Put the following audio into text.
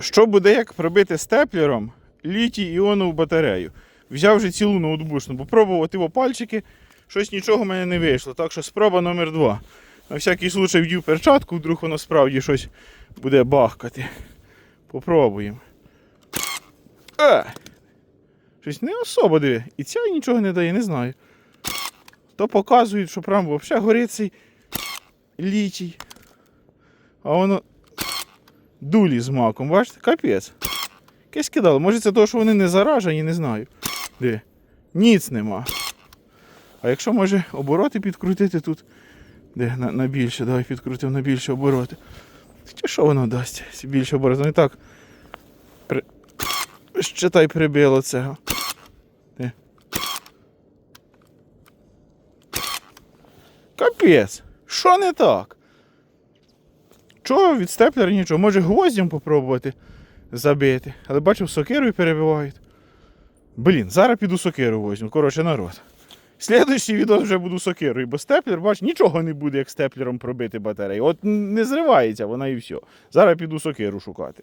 Що буде, як пробити степлером літій іонову батарею? Взяв вже цілу ноутбушну, попробував його пальчики, щось нічого в мене не вийшло. Так що спроба номер два. На всякий случай вдів перчатку, вдруг воно справді щось буде бахкати. Попробуємо. Е! Щось не особо диви. І ця нічого не дає, не знаю. То показують, що прям взагалі горить цей літій. А воно дулі з маком, бачите? Капець. Якесь кидало. Може це того, що вони не заражені, не знаю. Де? Ніц нема. А якщо може обороти підкрутити тут. Де? На, на більше, давай підкрутив на більше обороти. Чи що воно дасть? Більше обороти. Не так. При... Щитай прибило цього. Де? Капець. Що не так? Чого від степлера нічого? Може гвоздям попробувати забити. Але бачив, сокирою перебивають. Блін, зараз піду сокиру возьму. Коротше, народ. Слідуючий відео вже буду сокирою, бо степлер, бач, нічого не буде, як степлером пробити батарею. От не зривається вона і все. Зараз піду сокиру шукати.